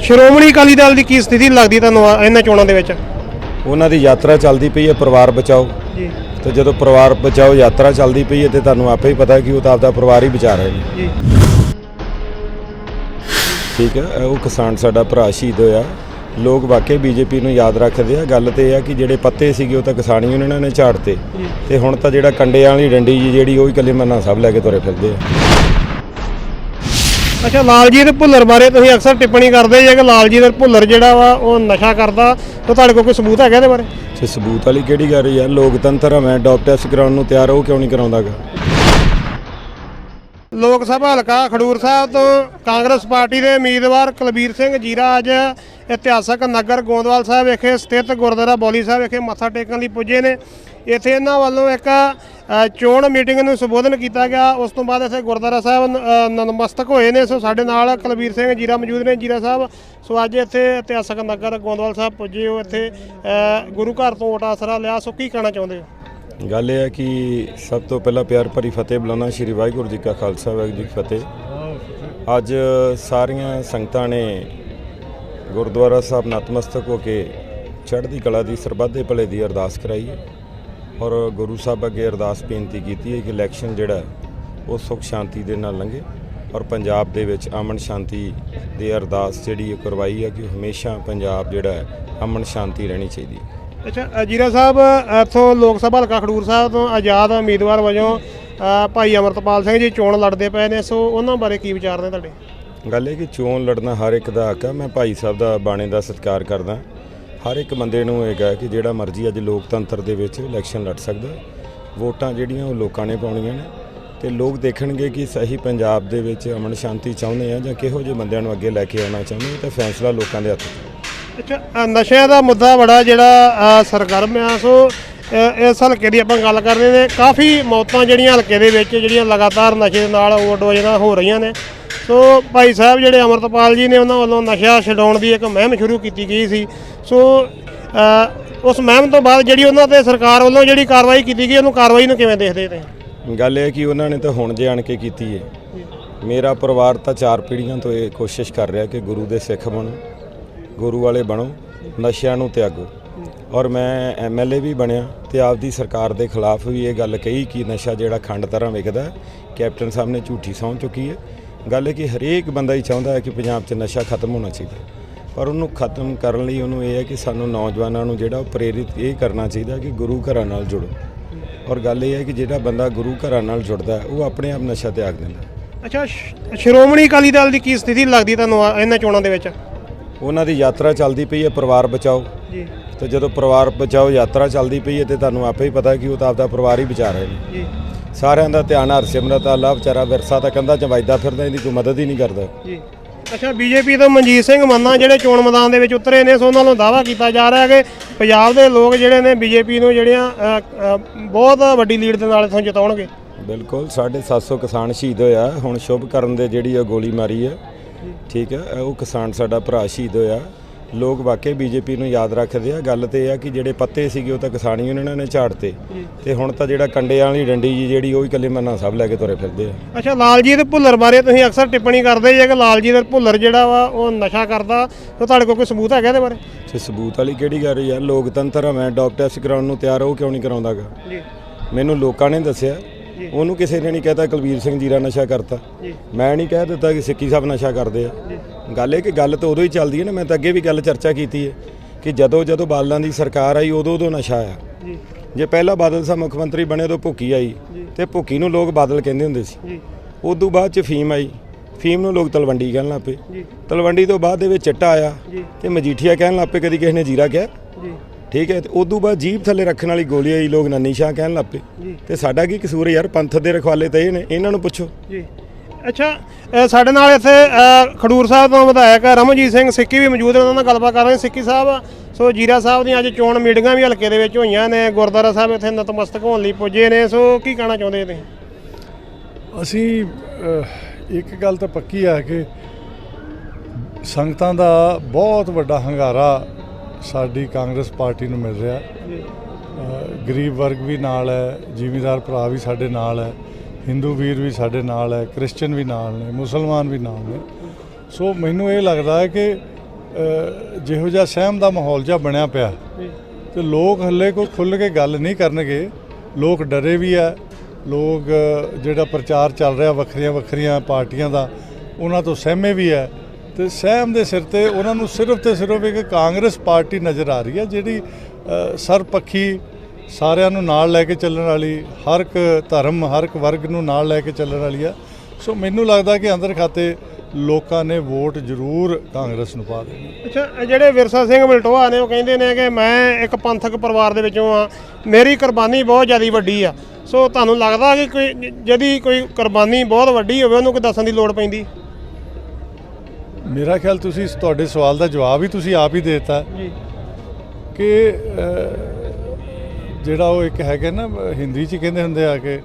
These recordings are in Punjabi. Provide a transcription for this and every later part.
ਸ਼੍ਰੋਮਣੀ ਅਕਾਲੀ ਦਲ ਦੀ ਕੀ ਸਥਿਤੀ ਲੱਗਦੀ ਤੁਹਾਨੂੰ ਆ- ਇਹਨਾਂ ਚੋਣਾਂ ਦੇ ਵਿੱਚ? ਉਹਨਾਂ ਦੀ ਯਾਤਰਾ ਚੱਲਦੀ ਪਈ ਹੈ ਪਰਿਵਾਰ ਬਚਾਓ। ਜੀ। ਤੇ ਜਦੋਂ ਪਰਿਵਾਰ ਬਚਾਓ ਯਾਤਰਾ ਚੱਲਦੀ ਪਈ ਹੈ ਤੇ ਤੁਹਾਨੂੰ ਆਪੇ ਹੀ ਪਤਾ ਕਿ ਉਹ ਤਾਂ ਆਪਦਾ ਪਰਿਵਾਰ ਹੀ ਬਚਾ ਰਹੇ ਨੇ। ਜੀ। ਠੀਕ ਹੈ ਉਹ ਕਿਸਾਨ ਸਾਡਾ ਭਰਾ ਸ਼ਹੀਦ ਹੋਇਆ। ਲੋਕ ਵਾਕਈ ਬੀਜੇਪੀ ਨੂੰ ਯਾਦ ਰੱਖਦੇ ਆ। ਗੱਲ ਤੇ ਇਹ ਆ ਕਿ ਜਿਹੜੇ ਪੱਤੇ ਸੀਗੇ ਉਹ ਤਾਂ ਕਿਸਾਨ ਯੂਨੀਅਨਾਂ ਨੇ ਝਾੜਤੇ। ਤੇ ਹੁਣ ਤਾਂ ਜਿਹੜਾ ਕੰਡਿਆਂ ਵਾਲੀ ਡੰਡੀ ਜੀ ਜਿਹੜੀ ਉਹ ਹੀ ਕੱਲੇ ਮੰਨਾ ਸਭ ਲੈ ਕੇ ਤੁਰੇ ਫਿਰਦੇ ਆ। ਅੱਛਾ ਲਾਲਜੀਤ ਭੁੱਲਰ ਬਾਰੇ ਤੁਸੀਂ ਅਕਸਰ ਟਿੱਪਣੀ ਕਰਦੇ ਜੇ ਕਿ ਲਾਲਜੀਤ ਭੁੱਲਰ ਜਿਹੜਾ ਵਾ ਉਹ ਨਸ਼ਾ ਕਰਦਾ। ਤਾਂ ਤੁਹਾਡੇ ਕੋਲ ਕੋਈ ਸਬੂਤ ਹੈਗਾ ਇਹਦੇ ਬਾਰੇ? ਤੇ ਸਬੂਤ ਵਾਲੀ ਕਿਹੜੀ ਗੱਲ ਯਾਰ? ਲੋਕਤੰਤਰ ਆ ਮੈਂ ਡੋਪ ਟੈਸਟ ਕਰਾਉਣ ਨੂੰ ਤਿਆਰ ਉਹ ਕਿਉਂ ਨਹੀਂ ਕਰਾਉਂਦਾਗਾ? ਲੋਕ ਸਭਾ ਹਲਕਾ ਖਡੂਰ ਸਾਹਿਬ ਤੋਂ ਕਾਂਗਰਸ ਪਾਰਟੀ ਦੇ ਉਮੀਦਵਾਰ ਕੁਲਬੀਰ ਸਿੰਘ ਜੀਰਾ ਅੱਜ ਇਤਿਹਾਸਕ ਨਗਰ ਗੋਂਦਵਾਲ ਸਾਹਿਬ ਵਿਖੇ ਸਥਿਤ ਗੁਰਦੁਆਰਾ ਬੌਲੀ ਸਾਹਿਬ ਵਿਖੇ ਮੱਥਾ ਟੇਕਣ ਲਈ ਪੁੱਜੇ ਨੇ। ਇੱਥੇ ਇਹਨਾਂ ਵੱਲੋਂ ਇੱਕ ਚੋਣ ਮੀਟਿੰਗ ਨੂੰ ਸੰਬੋਧਨ ਕੀਤਾ ਗਿਆ। ਉਸ ਤੋਂ ਬਾਅਦ ਇੱਥੇ ਗੁਰਦੁਆਰਾ ਸਾਹਿਬ ਨ- ਨਤਮਸਤਕ ਹੋਏ ਨੇ। ਸੋ ਸਾਡੇ ਨਾਲ ਕੁਲਬੀਰ ਸਿੰਘ ਜੀਰਾ ਮੌਜੂਦ ਨੇ। ਜੀਰਾ ਸਾਹਿਬ, ਸੋ ਅੱਜ ਇੱਥੇ ਇਤਿਹਾਸਕ ਨਗਰ ਗੋਂਦਵਾਲ ਸਾਹਿਬ ਪੁੱਜੇ ਹੋ ਇੱਥੇ। ਗੁਰੂ ਘਰ ਤੋਂ ਓਟ ਆਸਰਾ ਲਿਆ। ਸੋ ਕੀ ਕਹਿਣਾ ਚਾਹੁੰਦੇ ਹੋ? ਗੱਲ ਇਹ ਹੈ ਕਿ ਸਭ ਤੋਂ ਪਹਿਲਾਂ ਪਿਆਰ ਭਰੀ ਫਤਿਹ ਬੁਲਾਉਣਾ ਸ਼੍ਰੀ ਵਾਹਿਗੁਰੂ ਜੀ ਕਾ ਖਾਲਸਾ, ਵਾਹਿਗੁਰੂ ਜੀ ਕੀ ਫਤਿਹ। ਅੱਜ ਸਾਰੀਆਂ ਸੰਗਤਾਂ ਨੇ ਗੁਰਦੁਆਰਾ ਸਾਹਿਬ ਨਤਮਸਤਕ ਹੋ ਕੇ ਚੜ੍ਹਦੀ ਕਲਾ ਦੀ ਸਰਬੱਧੇ ਭਲੇ ਦੀ ਅਰਦਾਸ ਕਰਾਈ ਹੈ। ਔਰ ਗੁਰੂ ਸਾਹਿਬ ਅੱਗੇ ਅਰਦਾਸ ਬੇਨਤੀ ਕੀਤੀ ਹੈ ਕਿ ਇਲੈਕਸ਼ਨ ਜਿਹੜਾ ਉਹ ਸੁਖ ਸ਼ਾਂਤੀ ਦੇ ਨਾਲ ਲੰਘੇ ਔਰ ਪੰਜਾਬ ਦੇ ਵਿੱਚ ਅਮਨ ਸ਼ਾਂਤੀ ਦੀ ਅਰਦਾਸ ਜਿਹੜੀ ਉਹ ਕਰਵਾਈ ਹੈ ਕਿ ਹਮੇਸ਼ਾ ਪੰਜਾਬ ਜਿਹੜਾ ਅਮਨ ਸ਼ਾਂਤੀ ਰਹਿਣੀ ਚਾਹੀਦੀ ਹੈ। ਅੱਛਾ ਜੀਰਾ ਸਾਹਿਬ ਇੱਥੋਂ ਲੋਕ ਸਭਾ ਹਲਕਾ ਖਡੂਰ ਸਾਹਿਬ ਤੋਂ ਆਜ਼ਾਦ ਉਮੀਦਵਾਰ ਵਜੋਂ ਭਾਈ ਅਮਰਤਪਾਲ ਸਿੰਘ ਜੀ ਚੋਣ ਲੜਦੇ ਪਏ ਨੇ ਸੋ ਉਹਨਾਂ ਬਾਰੇ ਕੀ ਵਿਚਾਰ ਨੇ ਤੁਹਾਡੇ? ਗੱਲ ਇਹ ਕਿ ਚੋਣ ਲੜਨਾ ਹਰ ਇੱਕ ਦਾ ਹੱਕ ਹੈ ਮੈਂ ਭਾਈ ਸਾਹਿਬ ਦਾ ਬਾਣੇ ਦਾ ਸਤਿਕਾਰ ਕਰਦਾ। ਹਰ ਇੱਕ ਬੰਦੇ ਨੂੰ ਹੈਗਾ ਕਿ ਜਿਹੜਾ ਮਰਜ਼ੀ ਅੱਜ ਲੋਕਤੰਤਰ ਦੇ ਵਿੱਚ ਇਲੈਕਸ਼ਨ ਲੜ ਸਕਦਾ ਵੋਟਾਂ ਜਿਹੜੀਆਂ ਉਹ ਲੋਕਾਂ ਨੇ ਪਾਉਣੀਆਂ ਨੇ ਤੇ ਲੋਕ ਦੇਖਣਗੇ ਕਿ ਸਹੀ ਪੰਜਾਬ ਦੇ ਵਿੱਚ ਅਮਨ ਸ਼ਾਂਤੀ ਚਾਹੁੰਦੇ ਆ ਜਾਂ ਕਿਹੋ ਜਿਹੇ ਬੰਦਿਆਂ ਨੂੰ ਅੱਗੇ ਲੈ ਕੇ ਆਉਣਾ ਚਾਹੁੰਦੇ ਆ, ਤਾਂ ਫੈਸਲਾ ਲੋਕਾਂ ਦੇ ਹੱਥ 'ਚ ਅੱਛਾ ਨਸ਼ਿਆਂ ਦਾ ਮੁੱਦਾ ਬੜਾ ਜਿਹੜਾ ਸਰਗਰਮ ਆ। ਸੋ ਇਸ ਹਲਕੇ ਦੀ ਆਪਾਂ ਗੱਲ ਕਰ ਰਹੇ ਨੇ, ਕਾਫੀ ਮੌਤਾਂ ਜਿਹੜੀਆਂ ਹਲਕੇ ਦੇ ਵਿੱਚ ਜਿਹੜੀਆਂ ਲਗਾਤਾਰ ਨਸ਼ੇ ਦੇ ਨਾਲ ਓਵਰਡੋਜ਼ ਨਾਲ ਹੋ ਰਹੀਆਂ ਨੇ ਸੋ ਭਾਈ ਸਾਹਿਬ ਜਿਹੜੇ ਅਮਰਤਪਾਲ ਜੀ ਨੇ ਉਹਨਾਂ ਵੱਲੋਂ ਨਸ਼ਾ ਛਡਾਉਣ ਦੀ ਇੱਕ ਮਹਿਮ ਸ਼ੁਰੂ ਕੀਤੀ ਗਈ ਸੀ। ਸੋ ਉਸ ਮਹਿਮ ਤੋਂ ਬਾਅਦ ਜਿਹੜੀ ਉਹਨਾਂ ਤੇ ਸਰਕਾਰ ਵੱਲੋਂ ਜਿਹੜੀ ਕਾਰਵਾਈ ਕੀਤੀ ਗਈ, ਉਹਨੂੰ ਕਾਰਵਾਈ ਨੂੰ ਕਿਵੇਂ ਦੇਖਦੇ ਤੇ ਗੱਲ ਇਹ ਕਿ ਉਹਨਾਂ ਨੇ ਤਾਂ ਹੁਣ ਜੇ ਆਣ ਕੇ ਕੀਤੀ ਹੈ ਮੇਰਾ ਪਰਿਵਾਰ ਤਾਂ ਚਾਰ ਪੀੜ੍ਹੀਆਂ ਤੋਂ ਇਹ ਕੋਸ਼ਿਸ਼ ਕਰ ਰਿਹਾ ਕਿ ਗੁਰੂ ਦੇ ਸਿੱਖ ਬਣੋ, ਗੁਰੂ ਵਾਲੇ ਬਣੋ, ਨਸ਼ਿਆਂ ਨੂੰ ਤਿਆਗੋ। ਔਰ ਮੈਂ ਐਮਐਲਏ ਵੀ ਬਣਿਆ ਤੇ ਆਪਦੀ ਸਰਕਾਰ ਦੇ ਖਿਲਾਫ ਵੀ ਇਹ ਗੱਲ ਕਹੀ ਕਿ ਨਸ਼ਾ ਜਿਹੜਾ ਖੰਡ ਤਰ੍ਹਾਂ ਵਿਕਦਾ, ਕੈਪਟਨ ਸਾਹਿਬ ਨੇ ਝੂਠੀ ਸਹੁੰ ਚੁੱਕੀ ਹੈ ਗੱਲ ਹੈ ਕਿ ਹਰੇਕ ਬੰਦਾ ਹੀ ਚਾਹੁੰਦਾ ਹੈ ਕਿ ਪੰਜਾਬ 'ਚ ਨਸ਼ਾ ਖਤਮ ਹੋਣਾ ਚਾਹੀਦਾ। ਪਰ ਉਹਨੂੰ ਖਤਮ ਕਰਨ ਲਈ ਉਹਨੂੰ ਇਹ ਹੈ ਕਿ ਸਾਨੂੰ ਨੌਜਵਾਨਾਂ ਨੂੰ ਜਿਹੜਾ ਉਹ ਪ੍ਰੇਰਿਤ ਇਹ ਕਰਨਾ ਚਾਹੀਦਾ ਕਿ ਗੁਰੂ ਘਰਾਂ ਨਾਲ ਜੁੜੋ। ਔਰ ਗੱਲ ਇਹ ਹੈ ਕਿ ਜਿਹੜਾ ਬੰਦਾ ਗੁਰੂ ਘਰਾਂ ਨਾਲ ਜੁੜਦਾ ਹੈ, ਉਹ ਆਪਣੇ ਆਪ ਨਸ਼ਾ ਤਿਆਗ ਦਿੰਦਾ। ਅੱਛਾ ਸ਼੍ਰੋਮਣੀ ਅਕਾਲੀ ਦਲ ਦੀ ਕੀ ਸਥਿਤੀ ਲੱਗਦੀ ਤੁਹਾਨੂੰ ਇਹਨਾਂ ਚੋਣਾਂ ਦੇ ਵਿੱਚ? ਉਹਨਾਂ ਦੀ ਯਾਤਰਾ ਚੱਲਦੀ ਪਈ ਹੈ ਪਰਿਵਾਰ ਬਚਾਓ। ਜੀ। ਤੇ ਜਦੋਂ ਪਰਿਵਾਰ ਬਚਾਓ ਯਾਤਰਾ ਚੱਲਦੀ ਪਈ ਹੈ ਤੇ ਤੁਹਾਨੂੰ ਆਪੇ ਹੀ ਪਤਾ ਕਿ ਉਹ ਤਾਂ ਆਪਦਾ ਪਰਿਵਾਰ ਹੀ ਬਚਾ ਰਹੇ ਨੇ। ਜੀ। ਸਾਰਿਆਂ ਦਾ ਧਿਆਨ ਹਰਸਿਮਰਤ ਅੱਲਾ ਵਿਚਾਰਾ ਵਿਰਸਾ ਤਾਂ ਕੰਧਾਂ 'ਚ ਵੱਜਦਾ ਫਿਰਦਾ ਇਹਦੀ ਕੋਈ ਮਦਦ ਹੀ ਨਹੀਂ ਕਰਦਾ। ਜੀ। ਅੱਛਾ ਬੀਜੇਪੀ ਤੋਂ ਮਨਜੀਤ ਸਿੰਘ ਮੰਨਾ ਜਿਹੜੇ ਚੋਣ ਮੈਦਾਨ ਦੇ ਵਿੱਚ ਉਤਰੇ ਨੇ ਸੋ ਉਹਨਾਂ ਨੂੰ ਦਾਵਾ ਕੀਤਾ ਜਾ ਰਿਹਾ ਹੈ ਕਿ ਪੰਜਾਬ ਦੇ ਲੋਕ ਜਿਹੜੇ ਨੇ ਬੀਜੇਪੀ ਨੂੰ ਜਿਹੜੀਆਂ ਅ, ਅ, ਬਹੁਤ ਵੱਡੀ ਲੀਡ ਦੇ ਨਾਲ ਇਥੋਂ ਜਿਤਾਉਣਗੇ। ਬਿਲਕੁਲ 750 ਕਿਸਾਨ ਸ਼ਹੀਦ ਹੋਇਆ। ਹੁਣ ਸ਼ੁਭ ਕਰਨ ਦੇ ਜਿਹੜੀ ਉਹ ਗੋਲੀ ਮਾਰੀ ਹੈ ਠੀਕ ਹੈ ਉਹ ਕਿਸਾਨ ਸਾਡਾ ਭਰਾ ਸ਼ਹੀਦ ਹੋਇਆ। ਲੋਕ ਵਾਕਈ ਬੀਜੇਪੀ ਨੂੰ ਯਾਦ ਰੱਖਦੇ ਆ। ਗੱਲ ਤੇ ਇਹ ਆ ਕਿ ਜਿਹੜੇ ਪੱਤੇ ਸੀਗੇ ਉਹ ਤਾਂ ਕਿਸਾਨ ਯੂਨੀਅਨਾਂ ਨੇ ਝਾੜਤੇ। ਤੇ ਹੁਣ ਤਾਂ ਜਿਹੜਾ ਕੰਡਿਆਂ ਵਾਲੀ ਡੰਡੀ ਜੀ ਜਿਹੜੀ ਉਹ ਹੀ ਕੱਲੇ ਮੰਨਾ ਸਭ ਲੈ ਕੇ ਤੁਰੇ ਫਿਰਦੇ ਆ। ਅੱਛਾ ਲਾਲਜੀਤ ਭੁੱਲਰ ਬਾਰੇ ਤੁਸੀਂ ਅਕਸਰ ਟਿੱਪਣੀ ਕਰਦੇ ਜੇ ਕਿ ਲਾਲਜੀਤ ਭੁੱਲਰ ਜਿਹੜਾ ਵਾ ਉਹ ਨਸ਼ਾ ਕਰਦਾ। ਤਾਂ ਤੁਹਾਡੇ ਕੋਲ ਕੋਈ ਸਬੂਤ ਹੈਗਾ ਇਹਦੇ ਬਾਰੇ? ਤੇ ਸਬੂਤ ਵਾਲੀ ਕਿਹੜੀ ਗੱਲ ਯਾਰ? ਲੋਕਤੰਤਰ ਆ ਮੈਂ ਡੋਪ ਟੈਸਟ ਕਰਾਉਣ ਨੂੰ ਤਿਆਰ ਉਹ ਕਿਉਂ ਨਹੀਂ ਕਰਾਉਂਦਾਗਾ? ਜੀ। ਮੈਨੂੰ ਲੋਕਾਂ ਨੇ ਦੱਸਿਆ। ਉਹਨੂੰ ਕਿਸੇ ਨੇ ਨਹੀਂ ਕਹਿਤਾ ਕੁਲਵੀਰ ਸਿੰਘ ਜੀਰਾ ਨਸ਼ਾ ਕਰਤਾ। ਜੀ। ਮੈਂ ਨਹੀਂ ਕਹਿ ਦਿੱਤਾ ਕਿ ਸਿੱਕੀ ਸਾਹਿਬ ਨਸ਼ਾ ਕਰਦੇ ਆ। ਗੱਲ ਇਹ ਕਿ ਗੱਲ ਤਾਂ ਉਦੋਂ ਹੀ ਚੱਲਦੀ ਹੈ ਨਾ ਮੈਂ ਤਾਂ ਅੱਗੇ ਵੀ ਗੱਲ ਚਰਚਾ ਕੀਤੀ ਹੈ ਕਿ ਜਦੋਂ ਜਦੋਂ ਬਾਦਲਾਂ ਦੀ ਸਰਕਾਰ ਆਈ ਉਦੋਂ ਉਦੋਂ ਨਸ਼ਾ ਆਇਆ। ਜੀ। ਜੇ ਪਹਿਲਾਂ ਬਾਦਲ ਸਾਹਿਬ ਮੁੱਖ ਮੰਤਰੀ ਬਣੇ ਉਦੋਂ ਭੁੱਕੀ ਆਈ ਤੇ ਭੁੱਕੀ ਨੂੰ ਲੋਕ ਬਾਦਲ ਕਹਿੰਦੇ ਹੁੰਦੇ ਸੀ। ਜੀ। ਉਦੋਂ ਬਾਅਦ ਚ ਫੀਮ ਆਈ। ਫੀਮ ਨੂੰ ਲੋਕ ਤਲਵੰਡੀ ਕਹਿਣ ਲੱਗ ਪਏ। ਜੀ। ਤਲਵੰਡੀ ਤੋਂ ਬਾਅਦ ਦੇ ਵਿੱਚ ਚਿੱਟਾ ਆਇਆ ਜੀ। ਤੇ ਮਜੀਠੀਆ ਕਹਿਣ ਲੱਗ ਪਏ ਕਦੀ ਕਿਸੇ ਨੇ ਜੀਰਾ ਕਿਹਾ। ਜੀ। ਠੀਕ ਹੈ ਤੇ ਉਦੋਂ ਬਾਅਦ ਜੀਭ ਥੱਲੇ ਰੱਖਣ ਵਾਲੀ ਗੋਲੀ ਆਈ ਲੋਕ ਨੰਨੀ ਸ਼ਾਹ ਕਹਿਣ ਲੱਗ ਪਏ। ਜੀ। ਤੇ ਸਾਡਾ ਕੀ ਕਸੂਰ ਯਾਰ ਪੰਥ ਦੇ ਰਖਵਾਲੇ ਤਾਂ ਇਹ ਨੇ ਇਹਨਾਂ ਨੂੰ ਪੁੱਛੋ। ਜੀ। ਅੱਛਾ ਅ, ਸਾਡੇ ਨਾਲ ਇੱਥੇ ਅ, ਖਡੂਰ ਸਾਹਿਬ ਤੋਂ ਵਿਧਾਇਕ ਰਮਨਜੀਤ ਸਿੰਘ ਸਿੱਕੀ ਵੀ ਮੌਜੂਦ ਨੇ ਉਹਨਾਂ ਨਾਲ ਗੱਲਬਾਤ ਕਰ ਰਹੇ ਹਾਂ। ਸਿੱਕੀ ਸਾਹਿਬ ਸੋ ਜੀਰਾ ਸਾਹਿਬ ਦੀਆਂ ਅੱਜ ਚੋਣ ਮੀਟਿੰਗਾਂ ਵੀ ਹਲਕੇ ਦੇ ਵਿੱਚ ਹੋਈਆਂ ਨੇ ਗੁਰਦੁਆਰਾ ਸਾਹਿਬ ਇੱਥੇ ਨਤਮਸਤਕ ਹੋਣ ਲਈ ਪੁੱਜੇ ਨੇ ਸੋ ਕੀ ਕਹਿਣਾ ਚਾਹੁੰਦੇ ਤੁਸੀਂ? ਅਸੀਂ ਅਹ, ਇੱਕ ਗੱਲ ਤਾਂ ਪੱਕੀ ਆ ਕਿ ਸੰਗਤਾਂ ਦਾ ਬਹੁਤ ਵੱਡਾ ਹੰਗਾਰਾ ਸਾਡੀ ਕਾਂਗਰਸ ਪਾਰਟੀ ਨੂੰ ਮਿਲ ਰਿਹਾ। ਅਹ, ਗਰੀਬ ਵਰਗ ਵੀ ਨਾਲ ਹੈ ਜ਼ਿਮੀਂਦਾਰ ਭਰਾ ਵੀ ਸਾਡੇ ਨਾਲ ਹੈ। ਹਿੰਦੂ ਵੀਰ ਵੀ ਸਾਡੇ ਨਾਲ ਹੈ ਕ੍ਰਿਸਚੀਅਨ ਵੀ ਨਾਲ ਨੇ ਮੁਸਲਮਾਨ ਵੀ ਨਾਲ ਨੇ। ਸੋ ਮੈਨੂੰ ਇਹ ਲੱਗਦਾ ਹੈ ਕਿ ਜਿਹੋ ਜਿਹਾ ਸਹਿਮ ਦਾ ਮਾਹੌਲ ਜਿਹਾ ਬਣਿਆ ਪਿਆ ਤੇ ਲੋਕ ਹੱਲੇ ਕੋਈ ਖੁੱਲ੍ਹ ਕੇ ਗੱਲ ਨਹੀਂ ਕਰਨਗੇ। ਲੋਕ ਡਰੇ ਵੀ ਆ। ਲੋਕ ਜਿਹੜਾ ਪ੍ਰਚਾਰ ਚੱਲ ਰਿਹਾ ਵੱਖਰੀਆਂ ਵੱਖਰੀਆਂ ਪਾਰਟੀਆਂ ਦਾ ਉਹਨਾਂ ਤੋਂ ਸਹਿਮੇ ਵੀ ਹੈ ਤੇ ਸਹਿਮ ਦੇ ਸਿਰ ਤੇ ਉਹਨਾਂ ਨੂੰ ਸਿਰਫ ਤੇ ਸਿਰਫ ਇੱਕ ਕਾਂਗਰਸ ਪਾਰਟੀ ਨਜ਼ਰ ਆ ਰਹੀ ਹੈ ਜਿਹੜੀ ਅ, ਸਰਪੱਖੀ ਸਾਰਿਆਂ ਨੂੰ ਨਾਲ ਲੈ ਕੇ ਚੱਲਣ ਵਾਲੀ ਹਰ ਇੱਕ ਧਰਮ ਹਰ ਇੱਕ ਵਰਗ ਨੂੰ ਨਾਲ ਲੈ ਕੇ ਚੱਲਣ ਵਾਲੀ ਆ। ਸੋ ਮੈਨੂੰ ਲੱਗਦਾ ਕਿ ਅੰਦਰ ਖਾਤੇ ਲੋਕਾਂ ਨੇ ਵੋਟ ਜ਼ਰੂਰ ਕਾਂਗਰਸ ਨੂੰ ਪਾ ਦੇਣੀ। ਅੱਛਾ ਜਿਹੜੇ ਵਿਰਸਾ ਸਿੰਘ ਬਲਟੋਆ ਨੇ ਉਹ ਕਹਿੰਦੇ ਨੇ ਕਿ ਮੈਂ ਇੱਕ ਪੰਥਕ ਪਰਿਵਾਰ ਦੇ ਵਿੱਚੋਂ ਆ ਮੇਰੀ ਕੁਰਬਾਨੀ ਬਹੁਤ ਜ਼ਿਆਦਾ ਵੱਡੀ ਆ। ਸੋ ਤੁਹਾਨੂੰ ਲੱਗਦਾ ਕਿ ਕੋਈ ਜਿਹਦੀ ਕੋਈ ਕੁਰਬਾਨੀ ਬਹੁਤ ਵੱਡੀ ਹੋਵੇ ਉਹਨੂੰ ਕੋਈ ਦੱਸਣ ਦੀ ਲੋੜ ਪੈਂਦੀ? ਮੇਰਾ ਖਿਆਲ ਤੁਸੀਂ ਤੁਹਾਡੇ ਸਵਾਲ ਦਾ ਜਵਾਬ ਹੀ ਤੁਸੀਂ ਆਪ ਹੀ ਦੇ ਦਿੱਤਾ ਜੀ। ਕਿ ਜਿਹੜਾ ਉਹ ਇੱਕ ਹੈਗਾ ਨਾ ਹਿੰਦੀ 'ਚ ਕਹਿੰਦੇ ਹੁੰਦੇ ਆ ਕਿ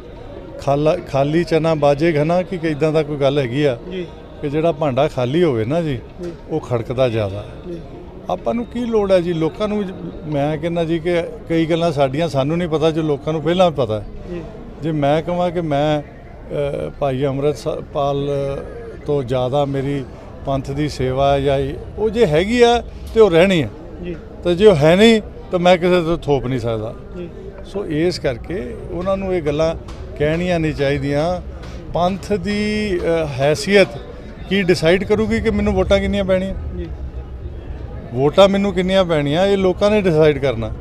ਖਾਲਾ ਖਾਲੀ ਚਨਾ ਬਾਜੇ ਘਨਾ ਕਿ ਇਦਾਂ ਦਾ ਕੋਈ ਗੱਲ ਹੈਗੀ ਆ ਜੀ। ਕਿ ਜਿਹੜਾ ਭਾਂਡਾ ਖਾਲੀ ਹੋਵੇ ਨਾ ਜੀ। ਉਹ ਖੜਕਦਾ ਜ਼ਿਆਦਾ। ਆਪਾਂ ਨੂੰ ਕੀ ਲੋੜ ਹੈ ਜੀ? ਲੋਕਾਂ ਨੂੰ ਮੈਂ ਕਹਿੰਦਾ ਜੀ ਕਿ ਕਈ ਗੱਲਾਂ ਸਾਡੀਆਂ ਸਾਨੂੰ ਨਹੀਂ ਪਤਾ ਜੋ ਲੋਕਾਂ ਨੂੰ ਪਹਿਲਾਂ ਪਤਾ ਹੈ। ਜੀ। ਮੈਂ ਕਹਾਂ ਕਿ ਮੈਂ ਭਾਈ ਅੰਮ੍ਰਿਤਪਾਲ ਤੋਂ ਜ਼ਿਆਦਾ ਮੇਰੀ ਪੰਥ ਦੀ ਸੇਵਾ ਹੈ ਜਾਂ ਉਹ ਜੇ ਹੈਗੀ ਆ ਤੇ ਉਹ ਰਹਿਣੀ ਹੈ। ਜੀ। ਤੇ ਜੇ ਉਹ ਹੈ ਨਹੀਂ ਤਾਂ ਮੈਂ ਕਿਸੇ ਤੋਂ ਥੋਪ ਨਹੀਂ ਸਕਦਾ। ਸੋ ਇਸ ਕਰਕੇ ਉਹਨਾਂ ਨੂੰ ਇਹ ਗੱਲਾਂ ਕਹਿਣੀਆਂ ਨਹੀਂ ਚਾਹੀਦੀਆਂ। ਪੰਥ ਦੀ ਹੈਸੀਅਤ ਕੀ ਡਿਸਾਈਡ ਕਰੂਗੀ ਕਿ ਮੈਨੂੰ ਵੋਟਾਂ ਕਿੰਨੀਆਂ ਪੈਣੀਆਂ? ਜੀ। ਵੋਟਾਂ ਮੈਨੂੰ ਕਿੰਨੀਆਂ ਪੈਣੀਆਂ ਇਹ ਲੋਕਾਂ ਨੇ ਡਿਸਾਈਡ ਕਰਨਾ।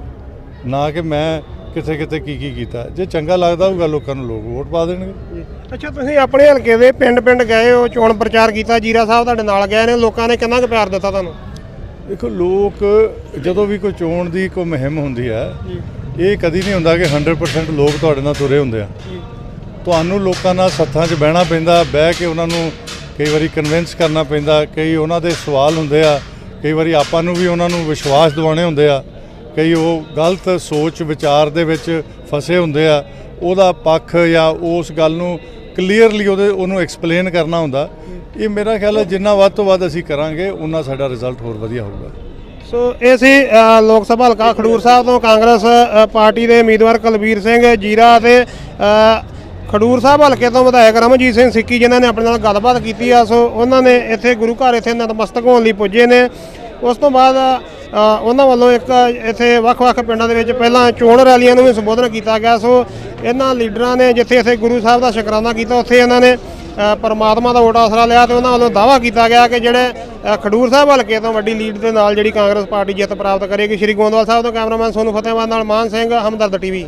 ਨਾ ਕਿ ਮੈਂ ਕਿੱਥੇ ਕਿੱਥੇ ਕੀ ਕੀ ਕੀਤਾ। ਜੇ ਚੰਗਾ ਲੱਗਦਾ ਹੋਊਗਾ ਲੋਕਾਂ ਨੂੰ ਲੋਕ ਵੋਟ ਪਾ ਦੇਣਗੇ। ਅੱਛਾ ਤੁਸੀਂ ਆਪਣੇ ਹਲਕੇ ਦੇ ਪਿੰਡ-ਪਿੰਡ ਗਏ ਹੋ ਚੋਣ ਪ੍ਰਚਾਰ ਕੀਤਾ ਜੀਰਾ ਸਾਹਿਬ ਤੁਹਾਡੇ ਨਾਲ ਗਏ ਨੇ ਲੋਕਾਂ ਨੇ ਕਿੰਨਾ ਕੁ ਪਿਆਰ ਦਿੱਤਾ ਤੁਹਾਨੂੰ? ਦੇਖੋ ਲੋਕ ਜਦੋਂ ਵੀ ਕੋਈ ਚੋਣ ਦੀ ਕੋਈ ਮੁਹਿੰਮ ਹੁੰਦੀ ਹੈ ਇਹ ਕਦੀ ਨਹੀਂ ਹੁੰਦਾ ਕਿ 100% ਲੋਕ ਤੁਹਾਡੇ ਨਾਲ ਤੁਰੇ ਹੁੰਦੇ ਆ। ਤੁਹਾਨੂੰ ਲੋਕਾਂ ਨਾਲ ਸੱਥਾਂ 'ਚ ਬਹਿਣਾ ਪੈਂਦਾ ਬਹਿ ਕੇ ਉਹਨਾਂ ਨੂੰ ਕਈ ਵਾਰੀ ਕਨਵਿੰਸ ਕਰਨਾ ਪੈਂਦਾ ਕਈ ਉਹਨਾਂ ਦੇ ਸਵਾਲ ਹੁੰਦੇ ਆ ਕਈ ਵਾਰੀ ਆਪਾਂ ਨੂੰ ਵੀ ਉਹਨਾਂ ਨੂੰ ਵਿਸ਼ਵਾਸ ਦਿਵਾਉਣੇ ਹੁੰਦੇ ਆ ਕਈ ਉਹ ਗਲਤ ਸੋਚ ਵਿਚਾਰ ਦੇ ਵਿੱਚ ਫਸੇ ਹੁੰਦੇ ਆ ਉਹਦਾ ਪੱਖ ਜਾਂ ਉਸ ਗੱਲ ਨੂੰ ਕਲੀਅਰਲੀ ਉਹਦੇ ਉਹਨੂੰ ਐਕਸਪਲੇਨ ਕਰਨਾ ਹੁੰਦਾ। ਇਹ ਮੇਰਾ ਖਿਆਲ ਹੈ ਜਿੰਨਾ ਵੱਧ ਤੋਂ ਵੱਧ ਅਸੀਂ ਕਰਾਂਗੇ, ਉਨਾ ਸਾਡਾ ਰਿਜ਼ਲਟ ਹੋਰ ਵਧੀਆ ਹੋਊਗਾ। ਸੋ ਇਹ ਸੀ ਲੋਕ ਸਭਾ ਹਲਕਾ ਖਡੂਰ ਸਾਹਿਬ ਤੋਂ ਕਾਂਗਰਸ ਪਾਰਟੀ ਦੇ ਉਮੀਦਵਾਰ ਕੁਲਬੀਰ ਸਿੰਘ ਜੀਰਾ ਅਤੇ ਖਡੂਰ ਸਾਹਿਬ ਹਲਕੇ ਤੋਂ ਵਿਧਾਇਕ ਰਮਨਜੀਤ ਸਿੰਘ ਸਿੱਕੀ ਜਿਨ੍ਹਾਂ ਨੇ ਆਪਣੇ ਨਾਲ ਗੱਲਬਾਤ ਕੀਤੀ ਆ। ਸੋ ਉਹਨਾਂ ਨੇ ਇੱਥੇ ਗੁਰੂ ਘਰ ਇੱਥੇ ਨਤਮਸਤਕ ਹੋਣ ਲਈ ਪੁੱਜੇ ਨੇ। ਉਸ ਤੋਂ ਬਾਅਦ ਉਹਨਾਂ ਵੱਲੋਂ ਇੱਕ ਇੱਥੇ ਵੱਖ-ਵੱਖ ਪਿੰਡਾਂ ਦੇ ਵਿੱਚ ਪਹਿਲਾਂ ਚੋਣ ਰੈਲੀਆਂ ਨੂੰ ਵੀ ਸੰਬੋਧਨ ਕੀਤਾ ਗਿਆ। ਸੋ ਇਹਨਾਂ ਲੀਡਰਾਂ ਨੇ ਜਿੱਥੇ ਇੱਥੇ ਗੁਰੂ ਸਾਹਿਬ ਦਾ ਸ਼ੁਕਰਾਨਾ ਕੀਤਾ, ਉੱਥੇ ਇਹਨਾਂ ਨੇ ਪਰਮਾਤਮਾ ਦਾ ਓਟ ਆਸਰਾ ਲਿਆ ਤੇ ਉਹਨਾਂ ਵੱਲੋਂ ਦਾਅਵਾ ਕੀਤਾ ਗਿਆ ਕਿ ਜਿਹੜੇ ਖਡੂਰ ਸਾਹਿਬ ਹਲਕੇ ਤੋਂ ਵੱਡੀ ਲੀਡ ਦੇ ਨਾਲ ਜਿਹੜੀ ਕਾਂਗਰਸ ਪਾਰਟੀ ਜਿੱਤ ਪ੍ਰਾਪਤ ਕਰੇਗੀ, ਸ਼੍ਰੀ ਗੋਂਦਵਾਲ ਸਾਹਿਬ ਤੋਂ ਕੈਮਰਾਮੈਨ ਸੋਨੂ ਫਤਿਹਵਾਦ ਨਾਲ ਮਾਨ ਸਿੰਘ, ਹਮਦਰਦ ਟੀਵੀ।